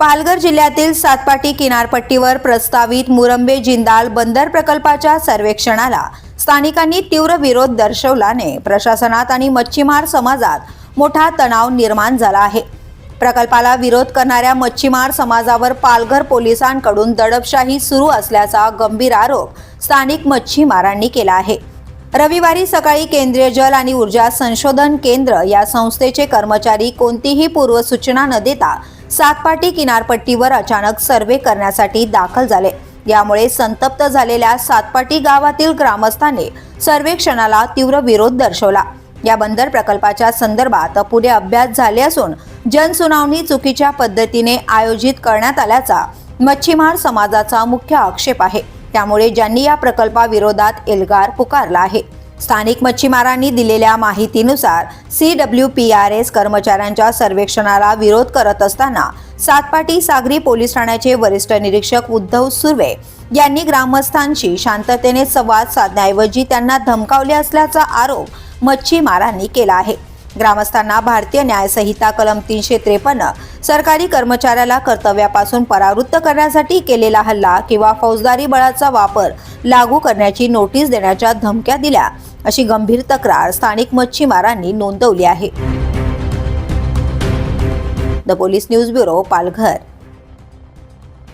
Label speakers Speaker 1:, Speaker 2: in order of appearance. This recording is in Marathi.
Speaker 1: पालघर जिल्ह्यातील सातपाटी किनारपट्टीवर प्रस्तावित मुरंबे जिंदाल बंदर प्रकल्पाच्या सर्वेक्षणाला स्थानिकांनी तीव्र विरोध दर्शवल्याने प्रशासनात आणि मच्छीमार समाजात मोठा तणाव निर्माण झाला आहे. प्रकल्पाला विरोध करणाऱ्या मच्छीमार समाजावर पालघर पोलिसांकडून दडपशाही सुरू असल्याचा गंभीर आरोप स्थानिक मच्छीमारांनी केला आहे. रविवारी सकाळी केंद्रीय जल आणि ऊर्जा संशोधन केंद्र या संस्थेचे कर्मचारी कोणतीही पूर्वसूचना न देता सातपाटी किनारपट्टीवर अचानक सर्वे करण्यासाठी दाखल झाले. यामुळे संतप्त झालेल्या सातपाटी गावातील ग्रामस्थांनी सर्वेक्षणाला तीव्र विरोध दर्शवला. या बंदर प्रकल्पाच्या संदर्भात पुढे अभ्यास झाले असून जनसुनावणी चुकीच्या पद्धतीने आयोजित करण्यात आल्याचा मच्छीमार समाजाचा मुख्य आक्षेप आहे. त्यामुळे ज्यांनी या प्रकल्पाविरोधात एल्गार पुकारला आहे स्थानिक मच्छीमारांनी दिलेल्या माहितीनुसार C W P R S कर्मचाऱ्यांच्या सर्वेक्षणाला विरोध करत असताना सातपाटी सागरी पोलीस ठाण्याचे वरिष्ठ निरीक्षक उद्धव सुर्वे यांनी ग्रामस्थांशी शांततेने संवाद साधण्याऐवजी त्यांना धमकावले असल्याचा आरोप मच्छीमारांनी केला आहे. ग्रामस्थांना भारतीय न्यायसंहिता कलम तीनशे त्रेपन्न सरकारी कर्मचाऱ्याला कर्तव्यापासून परावृत्त करण्यासाठी केलेला हल्ला किंवा फौजदारी बळाचा वापर लागू करण्याची नोटीस देण्याच्या धमक्या दिल्या. अशी गंभीर तक्रार स्थानिक मच्छीमारांनी नोंदवली आहे. The police news bureau Palghar.